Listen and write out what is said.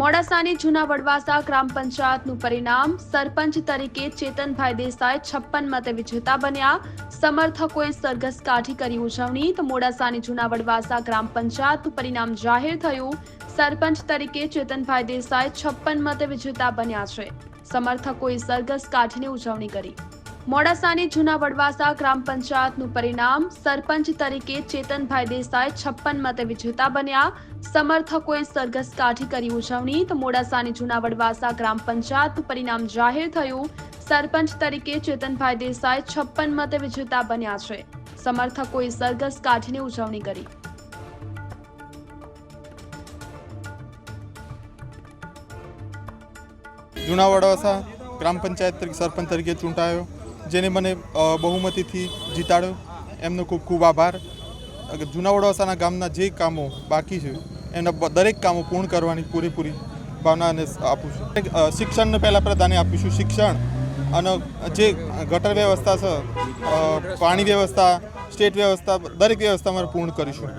મોડાસાની જૂના વડવાસા ગ્રામ પંચાયતનું પરિણામ સરપંચ તરીકે ચેતનભાઈ દેસાઈ છપ્પન મતે વિજેતા બન્યા. સમર્થકોએ સરઘસ કાઢી કરી ઉજવણી. તો મોડાસાની જૂના વડવાસા ગ્રામ પંચાયતનું પરિણામ જાહેર થયું. સરપંચ તરીકે ચેતનભાઈ દેસાઈ છપ્પન મતે વિજેતા બન્યા છે. સમર્થકોએ સરઘસ કાઢીને ઉજવણી કરી. મોડાસાની જૂના વડવાસા ગ્રામ પંચાયતનું પરિણામ સરપંચ તરીકે ચેતનભાઈ દેસાઈ છપ્પન મતે વિજેતા બન્યા. સમર્થકોએ સરઘસ કાઢી કરી ઉજવણી. તો મોડાસાની જૂના વડવાસા ગ્રામ પંચાયતનું પરિણામ જાહેર થયું. સરપંચ તરીકે ચેતનભાઈ દેસાઈ છપ્પન મતે વિજેતા બન્યા છે. સમર્થકોએ સરઘસ કાઢીને ઉજવણી કરી. જૂના વડવાસા ગ્રામ પંચાયત તરીકે સરપંચ તરીકે ચૂંટાયો. જેને મને બહુમતીથી જીતાડ્યો. એમનો ખૂબ ખૂબ આભાર. જૂના વડવાસાના ગામના જે કામો બાકી છે, એના દરેક કામો પૂર્ણ કરવાની પૂરેપૂરી ભાવનાને આપું છું. શિક્ષણને પહેલાં પ્રધાન્ય આપીશું. શિક્ષણ અને જે ગટર વ્યવસ્થા છે પાણી વ્યવસ્થા, સ્ટેટ વ્યવસ્થા, દરેક વ્યવસ્થા અમારે પૂર્ણ કરીશું.